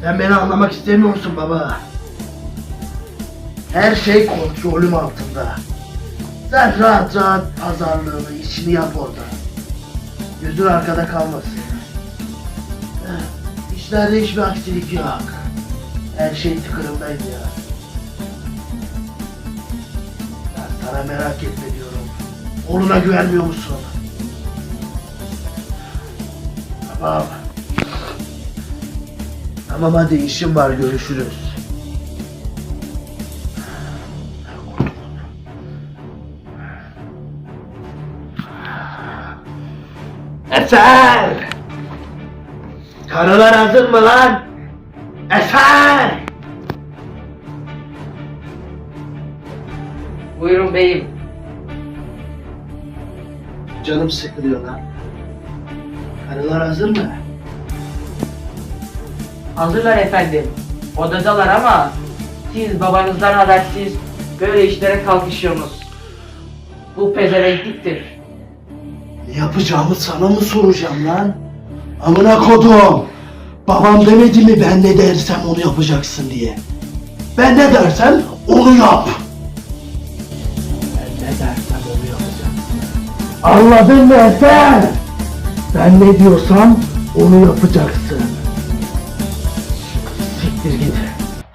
Sen beni anlamak istemiyor musun baba? Her şey kontrolüm altında. Sen rahat rahat pazarlığını, işini yap orada. Gözün arkada kalmasın. İşlerde hiçbir aksilik yok. Her şey tıkırındaydı ya. Ben sana merak etme diyorum. Oğluna güvenmiyor musun? Tamam. Tamam hadi işim var görüşürüz. Eser! Karılar hazır mı lan? Eser! Buyurun beyim. Canım sıkılıyor lan. Karılar hazır mı? Hazırlar efendim. Odadalar ama siz babanızdan habersiz böyle işlere kalkışıyorsunuz. Bu pezevenkliktir. Yapacağımı sana mı soracağım lan? Amına kodum. Babam demedi mi ben ne dersem onu yapacaksın diye. Ben ne dersem onu yap. Ben ne dersem onu yapacaksın. Anladın mı Eser? Ben ne diyorsam onu yapacaksın. Siktir git.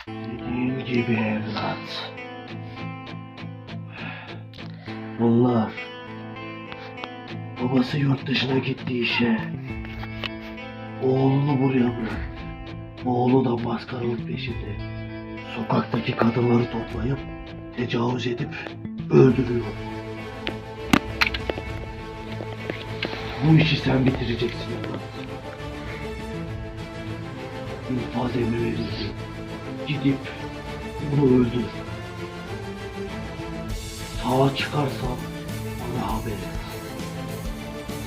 Dediğim gibi evlat. Bunlar Babası yurt dışına gitti işe. Oğlunu buraya bırak. Oğlu da maskaralık peşinde. Sokaktaki kadınları toplayıp tecavüz edip öldürüyor. Bu işi sen bitireceksin evlat. Emri verildi. Gidip bunu öldür. Sağa çıkarsan bana haber et.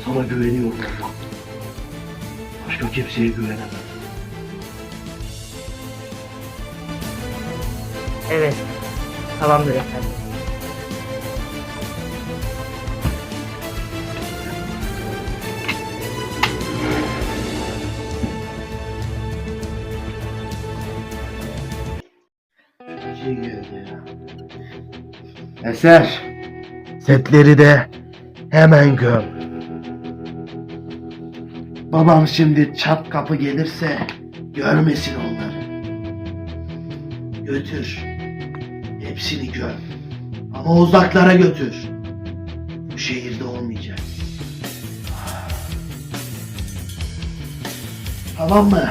Sana güveniyorum ama. Başka kimseye güvenemem. Evet. Tamamdır efendim. Eser. Setleri de hemen göm. Babam şimdi çat kapı gelirse görmesin onları. Götür. Hepsini göm. Ama uzaklara götür. Bu şehirde olmayacak. Tamam mı?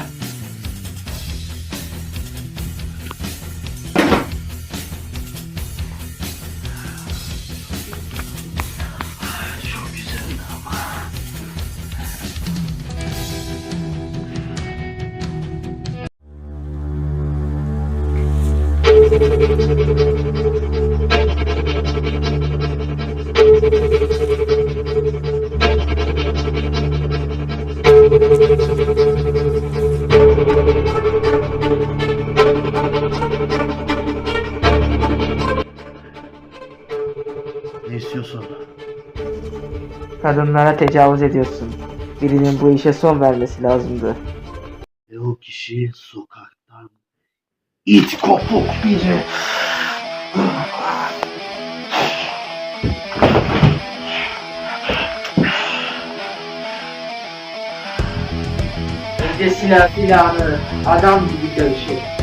Kadınlara tecavüz ediyorsun. Birinin bu işe son vermesi lazımdı. Ve o kişi sokaktan it kopuk biri. Önce silah silahını adam gibi dövüşür.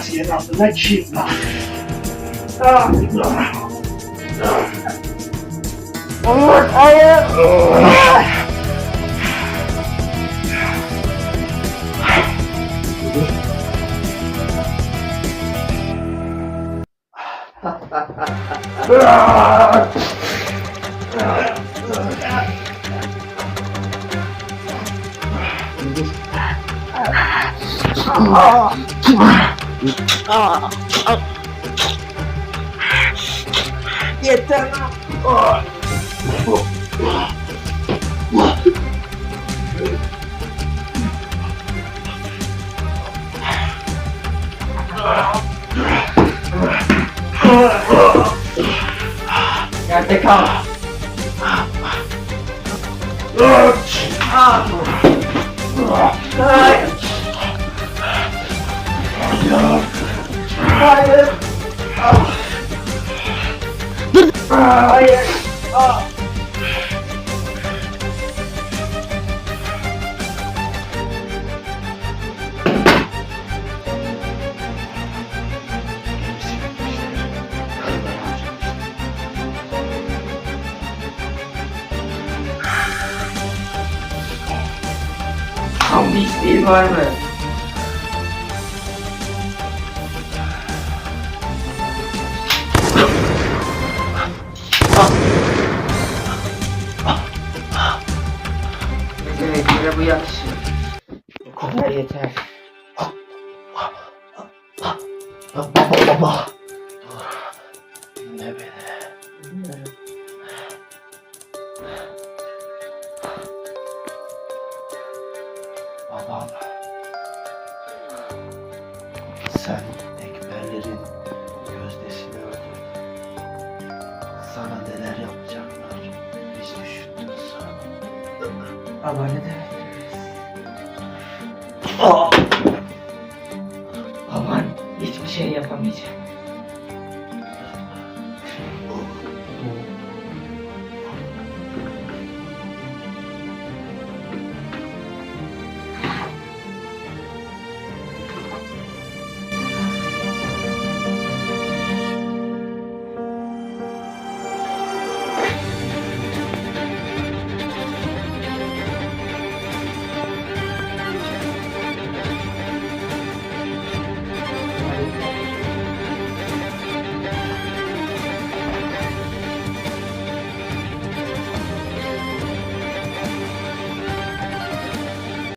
nasty enough, the next sheep. One I am. Oh. ああ。あやったなあやってかうっ Hayır. Hayır. Hayır. Tam bir var mı? Böyle bu kadar yeter. Baba baba. Dinle beni. Babam. Sen ekberlerin gözdesini öldürdün. Sana neler yapacaklar biz düşündük sana. Ama ne 一直鲜艳放面前。